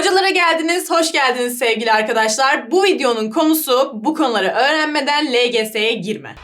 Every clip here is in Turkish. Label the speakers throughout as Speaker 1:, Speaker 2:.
Speaker 1: Hocalara geldiniz, hoş geldiniz sevgili arkadaşlar. Bu videonun konusu bu konuları öğrenmeden LGS'ye girme.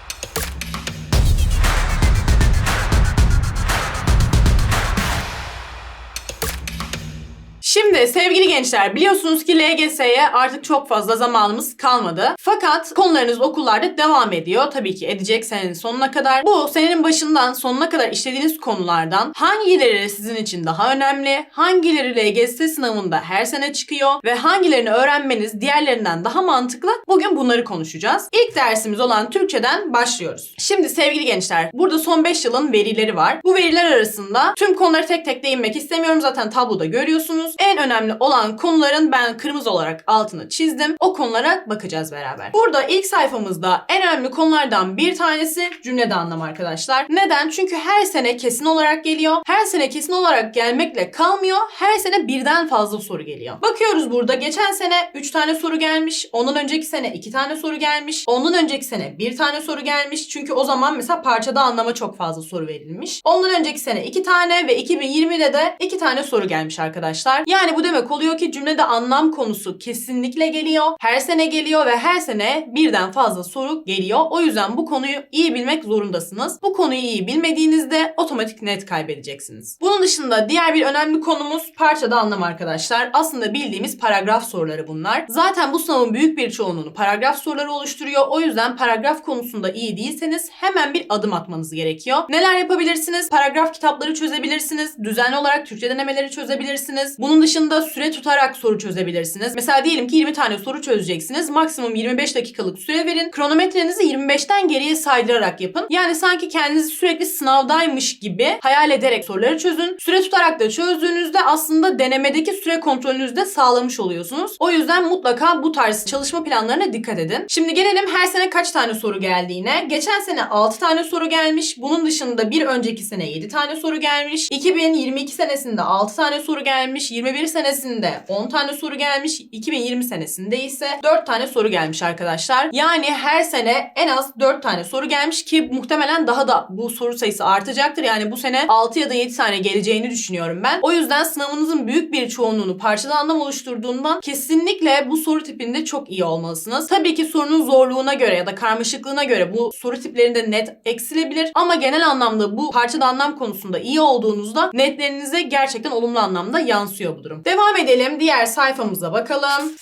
Speaker 1: Şimdi sevgili gençler biliyorsunuz ki LGS'ye artık çok fazla zamanımız kalmadı. Fakat konularınız okullarda devam ediyor. Tabii ki edecek senenin sonuna kadar. Bu senenin başından sonuna kadar işlediğiniz konulardan hangileri sizin için daha önemli, hangileri LGS sınavında her sene çıkıyor ve hangilerini öğrenmeniz diğerlerinden daha mantıklı? Bugün bunları konuşacağız. İlk dersimiz olan Türkçeden başlıyoruz. Şimdi sevgili gençler burada son 5 yılın verileri var. Bu veriler arasında tüm konuları tek tek değinmek istemiyorum. Zaten tabloda görüyorsunuz. En önemli olan konuların ben kırmızı olarak altını çizdim. O konulara bakacağız beraber. Burada ilk sayfamızda en önemli konulardan bir tanesi cümlede anlam arkadaşlar. Neden? Çünkü her sene kesin olarak geliyor. Her sene kesin olarak gelmekle kalmıyor. Her sene birden fazla soru geliyor. Bakıyoruz burada geçen sene 3 tane soru gelmiş. Ondan önceki sene 2 tane soru gelmiş. Ondan önceki sene 1 tane soru gelmiş. Çünkü o zaman mesela parçada anlama çok fazla soru verilmiş. Ondan önceki sene 2 tane ve 2020'de de 2 tane soru gelmiş arkadaşlar. Yani bu demek oluyor ki cümlede anlam konusu kesinlikle geliyor. Her sene geliyor ve her sene birden fazla soru geliyor. O yüzden bu konuyu iyi bilmek zorundasınız. Bu konuyu iyi bilmediğinizde otomatik net kaybedeceksiniz. Bunun dışında diğer bir önemli konumuz parçada anlam arkadaşlar. Aslında bildiğimiz paragraf soruları bunlar. Zaten bu sınavın büyük bir çoğunluğunu paragraf soruları oluşturuyor. O yüzden paragraf konusunda iyi değilseniz hemen bir adım atmanız gerekiyor. Neler yapabilirsiniz? Paragraf kitapları çözebilirsiniz. Düzenli olarak Türkçe denemeleri çözebilirsiniz. Bunun dışında süre tutarak soru çözebilirsiniz. Mesela diyelim ki 20 tane soru çözeceksiniz. Maksimum 25 dakikalık süre verin. Kronometrenizi 25'ten geriye saydırarak yapın. Yani sanki kendinizi sürekli sınavdaymış gibi hayal ederek soruları çözün. Süre tutarak da çözdüğünüzde aslında denemedeki süre kontrolünüzü de sağlamış oluyorsunuz. O yüzden mutlaka bu tarz çalışma planlarına dikkat edin. Şimdi gelelim her sene kaç tane soru geldiğine. Geçen sene 6 tane soru gelmiş. Bunun dışında bir önceki sene 7 tane soru gelmiş. 2022 senesinde 6 tane soru gelmiş. 21 senesinde 10 tane soru gelmiş. 2020 senesinde ise 4 tane soru gelmiş arkadaşlar. Yani her sene en az 4 tane soru gelmiş ki muhtemelen daha da bu soru sayısı artacaktır. Yani bu sene 6 ya da 7 tane geleceğini düşünüyorum ben. O yüzden sınavınızın büyük bir çoğunluğunu parçalı anlam oluşturduğundan kesinlikle bu soru tipinde çok iyi olmalısınız. Tabii ki sorunun zorluğuna göre ya da karmaşıklığına göre bu soru tiplerinde net eksilebilir ama genel anlamda bu parçada anlam konusunda iyi olduğunuzda netlerinize gerçekten olumlu anlamda yansıyor bu durum. Devam edelim diğer sayfamıza bakalım.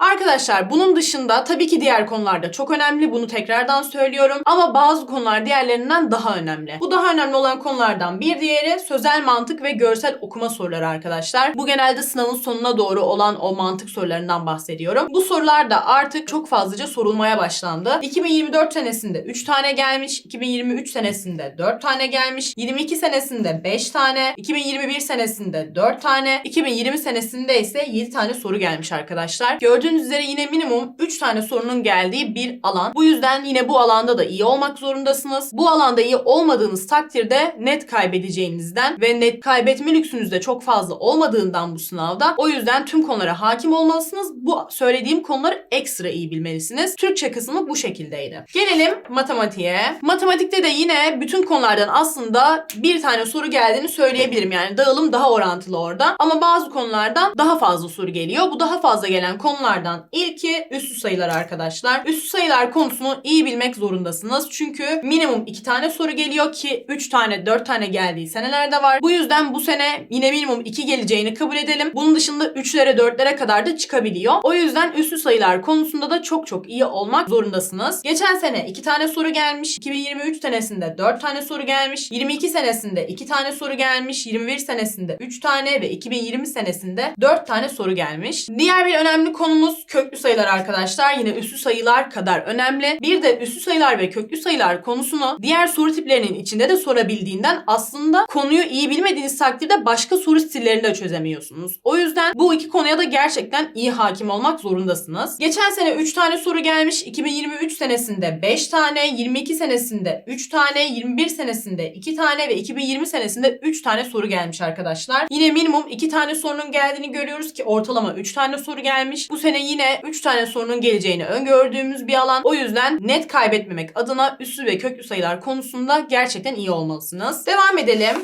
Speaker 1: Arkadaşlar bunun dışında tabii ki diğer konularda çok önemli. Bunu tekrardan söylüyorum. Ama bazı konular diğerlerinden daha önemli. Bu daha önemli olan konulardan bir diğeri sözel mantık ve görsel okuma soruları arkadaşlar. Bu genelde sınavın sonuna doğru olan o mantık sorularından bahsediyorum. Bu sorular da artık çok fazlaca sorulmaya başlandı. 2024 senesinde 3 tane gelmiş. 2023 senesinde 4 tane gelmiş. 22 senesinde 5 tane. 2021 senesinde 4 tane. 2020 senesinde ise 7 tane soru gelmiş arkadaşlar. Gördüğünüz üzere yine minimum 3 tane sorunun geldiği bir alan. Bu yüzden yine bu alanda da iyi olmak zorundasınız. Bu alanda iyi olmadığınız takdirde net kaybedeceğinizden ve net kaybetme lüksünüz de çok fazla olmadığından bu sınavda. O yüzden tüm konulara hakim olmalısınız. Bu söylediğim konuları ekstra iyi bilmelisiniz. Türkçe kısmı bu şekildeydi. Gelelim matematiğe. Matematikte de yine bütün konulardan aslında bir tane soru geldiğini söyleyebilirim. Yani dağılım daha orantılı orada. Ama bazı konulardan daha fazla soru geliyor. Bu daha fazla gelen konulardan ilki üssü sayılar arkadaşlar. Üssü sayılar konusunu iyi bilmek zorundasınız. Çünkü minimum 2 tane soru geliyor ki 3 tane 4 tane geldiği senelerde var. Bu yüzden bu sene yine minimum 2 geleceğini kabul edelim. Bunun dışında 3'lere 4'lere kadar da çıkabiliyor. O yüzden üssü sayılar konusunda da çok çok iyi olmak zorundasınız. Geçen sene 2 tane soru gelmiş. 2023 senesinde 4 tane soru gelmiş. 22 senesinde 2 tane soru gelmiş. 21 senesinde 3 tane ve 2020 senesinde 4 tane soru gelmiş. Diğer bir önemli konumuz köklü sayılar arkadaşlar. Yine üssü sayılar kadar önemli. Bir de üssü sayılar ve köklü sayılar konusunu diğer soru tiplerinin içinde de sorabildiğinden aslında konuyu iyi bilmediğiniz takdirde başka soru stillerini de çözemiyorsunuz. O yüzden bu iki konuya da gerçekten iyi hakim olmak zorundasınız. Geçen sene 3 tane soru gelmiş. 2023 senesinde 5 tane, 22 senesinde 3 tane, 21 senesinde 2 tane ve 2020 senesinde 3 tane soru gelmiş arkadaşlar. Yine minimum 2 tane sorunun geldiğini görüyoruz ki ortalama 3 tane soru gelmiş. Bu sene yine 3 tane sorunun geleceğini öngördüğümüz bir alan. O yüzden net kaybetmemek adına üssü ve köklü sayılar konusunda gerçekten iyi olmalısınız. Devam edelim.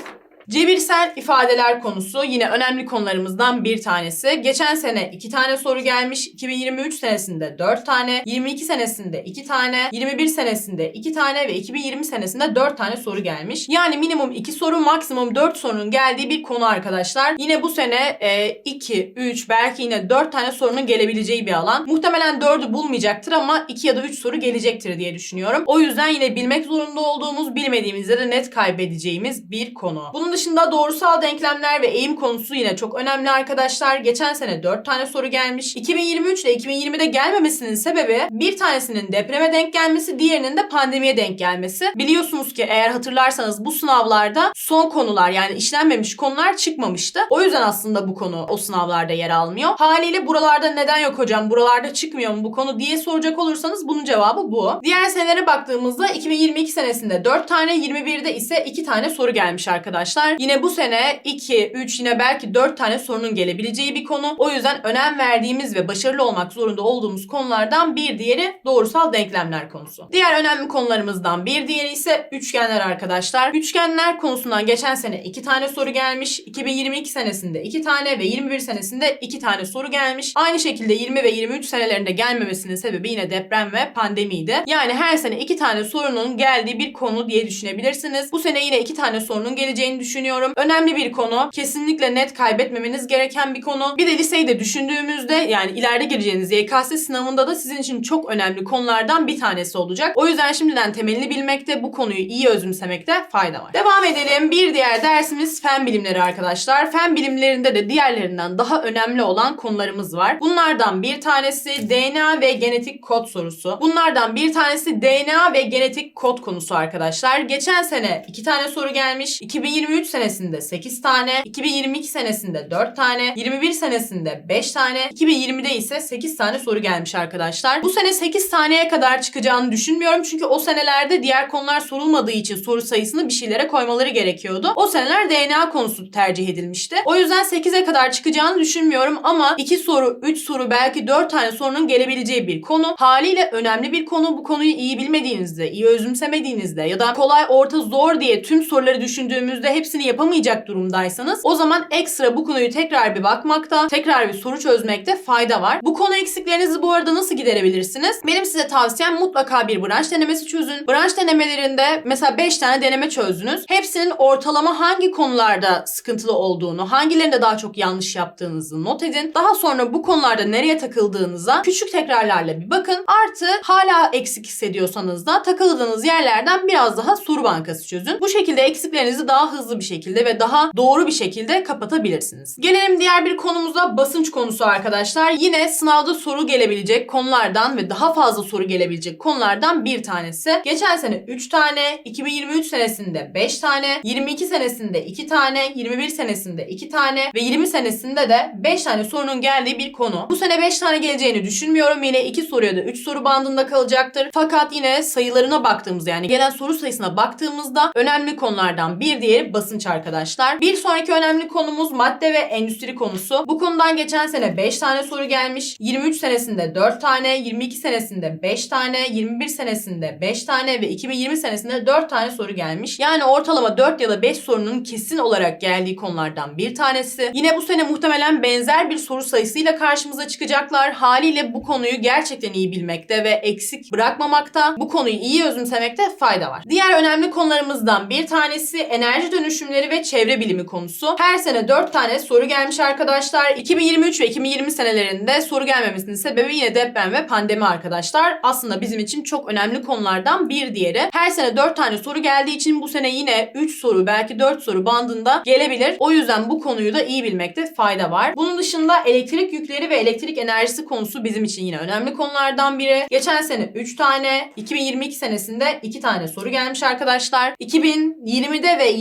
Speaker 1: Cebirsel ifadeler konusu yine önemli konularımızdan bir tanesi. Geçen sene 2 tane soru gelmiş. 2023 senesinde 4 tane, 22 senesinde 2 tane, 21 senesinde 2 tane ve 2020 senesinde 4 tane soru gelmiş. Yani minimum 2 soru, maksimum 4 sorunun geldiği bir konu arkadaşlar. Yine bu sene 2, 3 belki yine 4 tane sorunun gelebileceği bir alan. Muhtemelen 4'ü bulmayacaktır ama 2 ya da 3 soru gelecektir diye düşünüyorum. O yüzden yine bilmek zorunda olduğumuz, bilmediğimizde de net kaybedeceğimiz bir konu. Bunun dışında doğrusal denklemler ve eğim konusu yine çok önemli arkadaşlar. Geçen sene 4 tane soru gelmiş. 2023 ile 2020'de gelmemesinin sebebi bir tanesinin depreme denk gelmesi, diğerinin de pandemiye denk gelmesi. Biliyorsunuz ki eğer hatırlarsanız bu sınavlarda son konular yani işlenmemiş konular çıkmamıştı. O yüzden aslında bu konu o sınavlarda yer almıyor. Haliyle buralarda neden yok hocam? Buralarda çıkmıyor mu bu konu diye soracak olursanız bunun cevabı bu. Diğer senelere baktığımızda 2022 senesinde 4 tane, 21'de ise 2 tane soru gelmiş arkadaşlar. Yine bu sene 2, 3 yine belki 4 tane sorunun gelebileceği bir konu. O yüzden önem verdiğimiz ve başarılı olmak zorunda olduğumuz konulardan bir diğeri doğrusal denklemler konusu. Diğer önemli konularımızdan bir diğeri ise üçgenler arkadaşlar. Üçgenler konusundan geçen sene 2 tane soru gelmiş. 2022 senesinde 2 tane ve 21 senesinde 2 tane soru gelmiş. Aynı şekilde 20 ve 23 senelerinde gelmemesinin sebebi yine deprem ve pandemiydi. Yani her sene 2 tane sorunun geldiği bir konu diye düşünebilirsiniz. Bu sene yine 2 tane sorunun geleceğini düşünüyorum. Önemli bir konu. Kesinlikle net kaybetmemeniz gereken bir konu. Bir de liseyi de düşündüğümüzde yani ileride gireceğiniz YKS sınavında da sizin için çok önemli konulardan bir tanesi olacak. O yüzden şimdiden temelini bilmekte, bu konuyu iyi özümsemekte fayda var. Devam edelim. Bir diğer dersimiz fen bilimleri arkadaşlar. Fen bilimlerinde de diğerlerinden daha önemli olan konularımız var. Bunlardan bir tanesi DNA ve genetik kod sorusu. Bunlardan bir tanesi DNA ve genetik kod konusu arkadaşlar. Geçen sene 2 tane soru gelmiş. 2023 senesinde 8 tane, 2022 senesinde 4 tane, 21 senesinde 5 tane, 2020'de ise 8 tane soru gelmiş arkadaşlar. Bu sene 8 taneye kadar çıkacağını düşünmüyorum. Çünkü o senelerde diğer konular sorulmadığı için soru sayısını bir şeylere koymaları gerekiyordu. O seneler DNA konusu tercih edilmişti. O yüzden 8'e kadar çıkacağını düşünmüyorum ama 2 soru, 3 soru belki 4 tane sorunun gelebileceği bir konu. Haliyle önemli bir konu. Bu konuyu iyi bilmediğinizde, iyi özümsemediğinizde ya da kolay, orta, zor diye tüm soruları düşündüğümüzde hepsini yapamayacak durumdaysanız o zaman ekstra bu konuyu tekrar bir bakmakta, tekrar bir soru çözmekte fayda var. Bu konu eksiklerinizi bu arada nasıl giderebilirsiniz? Benim size tavsiyem mutlaka bir branş denemesi çözün. Branş denemelerinde mesela 5 tane deneme çözdünüz. Hepsinin ortalama hangi konularda sıkıntılı olduğunu, hangilerinde daha çok yanlış yaptığınızı not edin. Daha sonra bu konularda nereye takıldığınıza küçük tekrarlarla bir bakın. Artı hala eksik hissediyorsanız da takıldığınız yerlerden biraz daha soru bankası çözün. Bu şekilde eksiklerinizi daha hızlı bir şekilde ve daha doğru bir şekilde kapatabilirsiniz. Gelelim diğer bir konumuza basınç konusu arkadaşlar. Yine sınavda soru gelebilecek konulardan ve daha fazla soru gelebilecek konulardan bir tanesi. Geçen sene 3 tane, 2023 senesinde 5 tane, 22 senesinde 2 tane, 21 senesinde 2 tane ve 20 senesinde de 5 tane sorunun geldiği bir konu. Bu sene 5 tane geleceğini düşünmüyorum. Yine 2 soruya da 3 soru bandında kalacaktır. Fakat yine sayılarına baktığımızda yani gelen soru sayısına baktığımızda önemli konulardan bir diğeri basınç arkadaşlar. Bir sonraki önemli konumuz madde ve endüstri konusu. Bu konudan geçen sene 5 tane soru gelmiş. 23 senesinde 4 tane, 22 senesinde 5 tane, 21 senesinde 5 tane ve 2020 senesinde 4 tane soru gelmiş. Yani ortalama 4 ya da 5 sorunun kesin olarak geldiği konulardan bir tanesi. Yine bu sene muhtemelen benzer bir soru sayısıyla karşımıza çıkacaklar. Haliyle bu konuyu gerçekten iyi bilmekte ve eksik bırakmamakta, bu konuyu iyi özümsemekte fayda var. Diğer önemli konularımızdan bir tanesi enerji dönüşümleri ve çevre bilimi konusu. Her sene 4 tane soru gelmiş arkadaşlar. 2023 ve 2020 senelerinde soru gelmemesinin sebebi yine deprem ve pandemi arkadaşlar. Aslında bizim için çok önemli konulardan bir diğeri. Her sene 4 tane soru geldiği için bu sene yine 3 soru belki 4 soru bandında gelebilir. O yüzden bu konuyu da iyi bilmekte fayda var. Bunun dışında elektrik yükleri ve elektrik enerjisi konusu bizim için yine önemli konulardan biri. Geçen sene 3 tane, 2022 senesinde 2 tane soru gelmiş arkadaşlar. 2020'de ve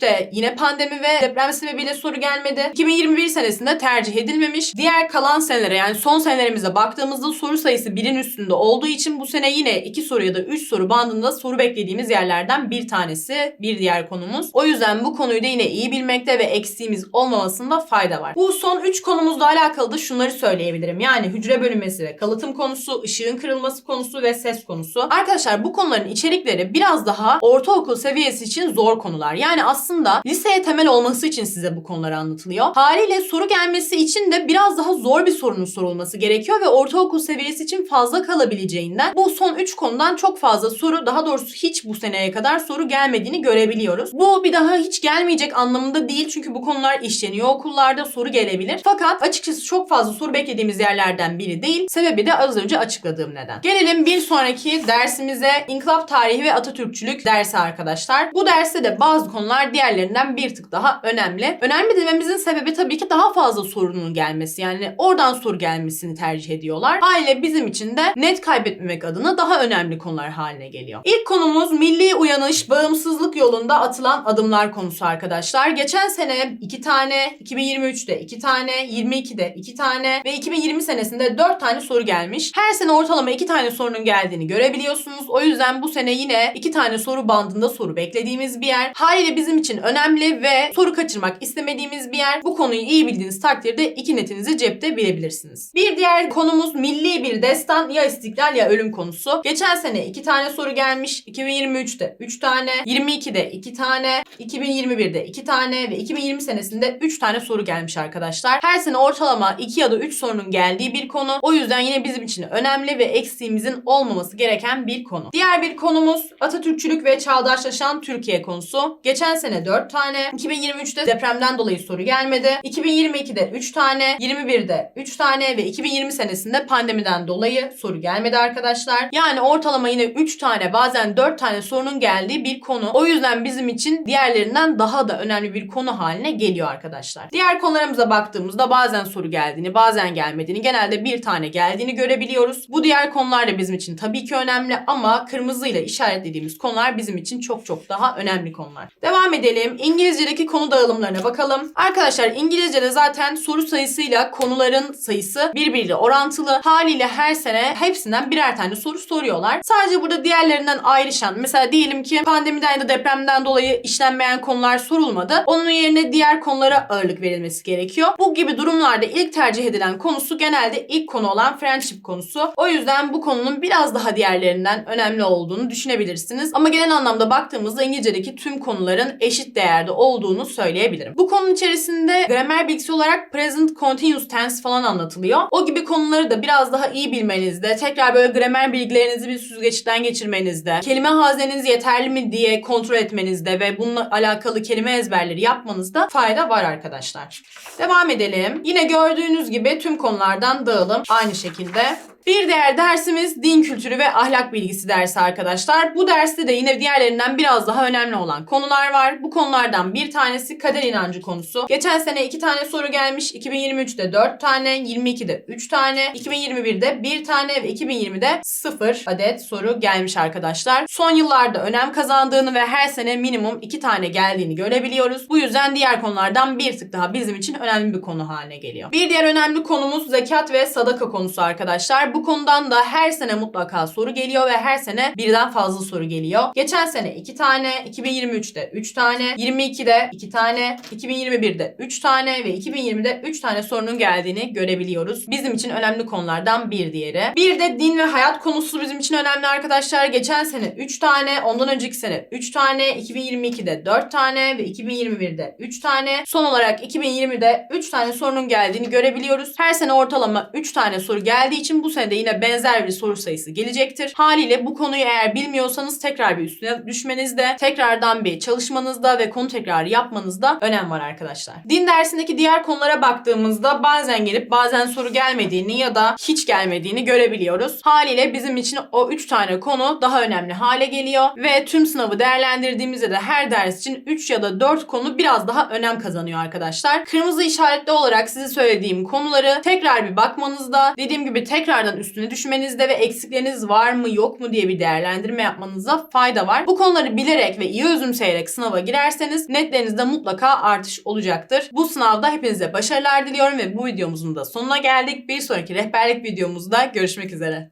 Speaker 1: 23'te yine pandemi ve deprem sebebiyle soru gelmedi. 2021 senesinde tercih edilmemiş. Diğer kalan senelere yani son senelerimize baktığımızda soru sayısı birin üstünde olduğu için bu sene yine 2 soru ya da 3 soru bandında soru beklediğimiz yerlerden bir tanesi bir diğer konumuz. O yüzden bu konuyu da yine iyi bilmekte ve eksiğimiz olmamasında fayda var. Bu son 3 konumuzla alakalı da şunları söyleyebilirim. Yani hücre bölünmesi ve kalıtım konusu, ışığın kırılması konusu ve ses konusu. Arkadaşlar bu konuların içerikleri biraz daha ortaokul seviyesi için zor konular. Yani aslında aslında liseye temel olması için size bu konular anlatılıyor. Haliyle soru gelmesi için de biraz daha zor bir sorunun sorulması gerekiyor ve ortaokul seviyesi için fazla kalabileceğinden bu son 3 konudan çok fazla soru daha doğrusu hiç bu seneye kadar soru gelmediğini görebiliyoruz. Bu bir daha hiç gelmeyecek anlamında değil çünkü bu konular işleniyor okullarda soru gelebilir. Fakat açıkçası çok fazla soru beklediğimiz yerlerden biri değil. Sebebi de az önce açıkladığım neden. Gelelim bir sonraki dersimize İnkılap Tarihi ve Atatürkçülük dersi arkadaşlar. Bu derste de bazı konular diğerlerinden bir tık daha önemli. Önemli dememizin sebebi tabii ki daha fazla sorunun gelmesi. Yani oradan soru gelmesini tercih ediyorlar. Aile bizim için de net kaybetmemek adına daha önemli konular haline geliyor. İlk konumuz milli uyanış, bağımsızlık yolunda atılan adımlar konusu arkadaşlar. Geçen sene iki tane, 2023'te iki tane, 22'de iki tane ve 2020 senesinde dört tane soru gelmiş. Her sene ortalama iki tane sorunun geldiğini görebiliyorsunuz. O yüzden bu sene yine iki tane soru bandında soru beklediğimiz bir yer. Haliyle bizim için önemli ve soru kaçırmak istemediğimiz bir yer. Bu konuyu iyi bildiğiniz takdirde iki netinizi cepte bilebilirsiniz. Bir diğer konumuz milli bir destan ya istiklal ya ölüm konusu. Geçen sene iki tane soru gelmiş. 2023'te 3 tane, 22'de 2 tane, 2021'de 2 tane ve 2020 senesinde 3 tane soru gelmiş arkadaşlar. Her sene ortalama 2 ya da 3 sorunun geldiği bir konu. O yüzden yine bizim için önemli ve eksiğimizin olmaması gereken bir konu. Diğer bir konumuz Atatürkçülük ve çağdaşlaşan Türkiye konusu. Geçen sene 4 tane, 2023'te depremden dolayı soru gelmedi. 2022'de 3 tane, 21'de 3 tane ve 2020 senesinde pandemiden dolayı soru gelmedi arkadaşlar. Yani ortalama yine 3 tane bazen 4 tane sorunun geldiği bir konu. O yüzden bizim için diğerlerinden daha da önemli bir konu haline geliyor arkadaşlar. Diğer konularımıza baktığımızda bazen soru geldiğini, bazen gelmediğini, genelde bir tane geldiğini görebiliyoruz. Bu diğer konular da bizim için tabii ki önemli ama kırmızıyla işaretlediğimiz konular bizim için çok çok daha önemli konular. Devam edelim. İngilizce'deki konu dağılımlarına bakalım. Arkadaşlar İngilizce'de zaten soru sayısıyla konuların sayısı birbiriyle orantılı. Haliyle her sene hepsinden birer tane soru soruyorlar. Sadece burada diğerlerinden ayrışan mesela diyelim ki pandemiden ya da depremden dolayı işlenmeyen konular sorulmadı. Onun yerine diğer konulara ağırlık verilmesi gerekiyor. Bu gibi durumlarda ilk tercih edilen konusu genelde ilk konu olan friendship konusu. O yüzden bu konunun biraz daha diğerlerinden önemli olduğunu düşünebilirsiniz. Ama genel anlamda baktığımızda İngilizce'deki tüm konuların eşit değerde olduğunu söyleyebilirim. Bu konunun içerisinde gramer bilgisi olarak present continuous tense falan anlatılıyor. O gibi konuları da biraz daha iyi bilmenizde, tekrar böyle gramer bilgilerinizi bir süzgeçten geçirmenizde, kelime hazneniz yeterli mi diye kontrol etmenizde ve bununla alakalı kelime ezberleri yapmanızda fayda var arkadaşlar. Devam edelim. Yine gördüğünüz gibi tüm konulardan dağılım aynı şekilde. Bir diğer dersimiz din kültürü ve ahlak bilgisi dersi arkadaşlar. Bu derste de yine diğerlerinden biraz daha önemli olan konular var. Bu konulardan bir tanesi kader inancı konusu. Geçen sene iki tane soru gelmiş. 2023'te 4 tane, 22'de 3 tane, 2021'de 1 tane ve 2020'de 0 adet soru gelmiş arkadaşlar. Son yıllarda önem kazandığını ve her sene minimum 2 tane geldiğini görebiliyoruz. Bu yüzden diğer konulardan bir tık daha bizim için önemli bir konu haline geliyor. Bir diğer önemli konumuz zekat ve sadaka konusu arkadaşlar. Bu konudan da her sene mutlaka soru geliyor ve her sene birden fazla soru geliyor. Geçen sene 2 tane, 2023'te 3 tane, 22'de 2 tane, 2021'de 3 tane ve 2020'de 3 tane sorunun geldiğini görebiliyoruz. Bizim için önemli konulardan bir diğeri. Bir de din ve hayat konusu bizim için önemli arkadaşlar. Geçen sene 3 tane, ondan önceki sene 3 tane, 2022'de 4 tane ve 2021'de 3 tane. Son olarak 2020'de 3 tane sorunun geldiğini görebiliyoruz. Her sene ortalama 3 tane soru geldiği için bu sene de yine benzer bir soru sayısı gelecektir. Haliyle bu konuyu eğer bilmiyorsanız tekrar bir üstüne düşmenizde, tekrardan bir çalışmanızda ve konu tekrarı yapmanızda önem var arkadaşlar. Din dersindeki diğer konulara baktığımızda bazen gelip bazen soru gelmediğini ya da hiç gelmediğini görebiliyoruz. Haliyle bizim için o 3 tane konu daha önemli hale geliyor ve tüm sınavı değerlendirdiğimizde de her ders için 3 ya da 4 konu biraz daha önem kazanıyor arkadaşlar. Kırmızı işaretli olarak size söylediğim konuları tekrar bir bakmanızda, dediğim gibi tekrardan üstüne düşmenizde ve eksikleriniz var mı yok mu diye bir değerlendirme yapmanıza fayda var. Bu konuları bilerek ve iyi özümseyerek sınava girerseniz netlerinizde mutlaka artış olacaktır. Bu sınavda hepinize başarılar diliyorum ve bu videomuzun da sonuna geldik. Bir sonraki rehberlik videomuzda görüşmek üzere.